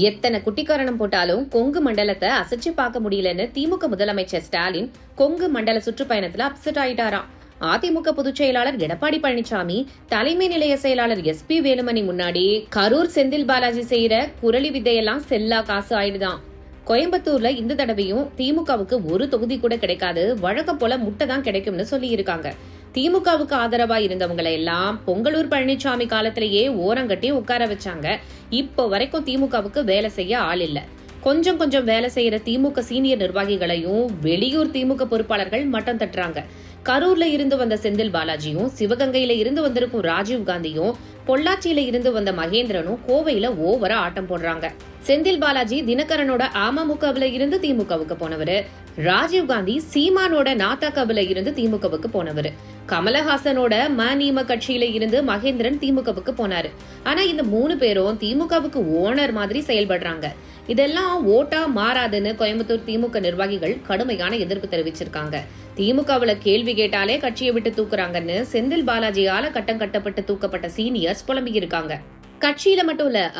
எத்தனை குட்டிக்காரணம் போட்டாலும் கொங்கு மண்டலத்தை அசைச்சு பார்க்க முடியலன்னு திமுக முதலமைச்சர் ஸ்டாலின் கொங்கு மண்டல சுற்றுப்பயணத்துல அப்செட் ஆயிட்டாராம். அதிமுக பொதுச் செயலாளர் எடப்பாடி பழனிசாமி தலைமை நிலைய செயலாளர் எஸ் பி வேலுமணி முன்னாடி கரூர் செந்தில் பாலாஜி செய்யற குரளி வித்தையெல்லாம் செல்லா காசு ஆயிடுதான் கோயம்புத்தூர்ல இந்த தடவையும் திமுகவுக்கு ஒரு தொகுதி கூட கிடைக்காது வழக்கம் போல முட்டை தான் கிடைக்கும்னு சொல்லி இருக்காங்க திமுகவுக்கு ஆதரவா இருந்தவங்களை எல்லாம் பொங்கலூர் பழனிசாமி காலத்திலேயே ஓரங்கட்டி உட்கார வச்சாங்க. இப்போ வரைக்கும் திமுகவுக்கு வேலை செய்ய ஆள் இல்லை. கொஞ்சம் கொஞ்சம் வேலை செய்யற திமுக சீனியர் நிர்வாகிகளையும் வெளியூர் திமுக பொறுப்பாளர்கள் மட்டம் தட்டுறாங்க. கரூர்ல இருந்து வந்த செந்தில் பாலாஜியும் சிவகங்கையில இருந்து வந்திருக்கும் ராஜீவ் காந்தியும் பொள்ளாச்சியில இருந்து வந்த மகேந்திரனும் கோவையில ஓவரா ஆட்டம் போடுறாங்க. செந்தில் பாலாஜி தினகரனோட அமமுகவுல இருந்து திமுகவுக்கு போனவரு. ராஜீவ் காந்தி சீமானோட நாத்தாக்கவுல இருந்து திமுகவுக்கு போனவரு. கமலஹாசனோட மநீம கட்சியில இருந்து மகேந்திரன் திமுகவுக்கு போனாரு. ஆனா இந்த மூணு பேரும் திமுகவுக்கு ஓனர் மாதிரி செயல்படுறாங்க. இதெல்லாம் ஓட்டா மாறாதுன்னு கோயம்புத்தூர் திமுக நிர்வாகிகள் கடுமையான எதிர்ப்பு தெரிவிச்சிருக்காங்க. திமுகவுல கேள்வி கேட்டாலே கட்சியை விட்டு தூக்குறாங்கன்னு செந்தில் பாலாஜியால கட்டம் கட்டப்பட்டு தூக்கப்பட்ட சீனியர்ஸ் புலம்பி இருக்காங்க கட்சியில மட்டும் இல்ல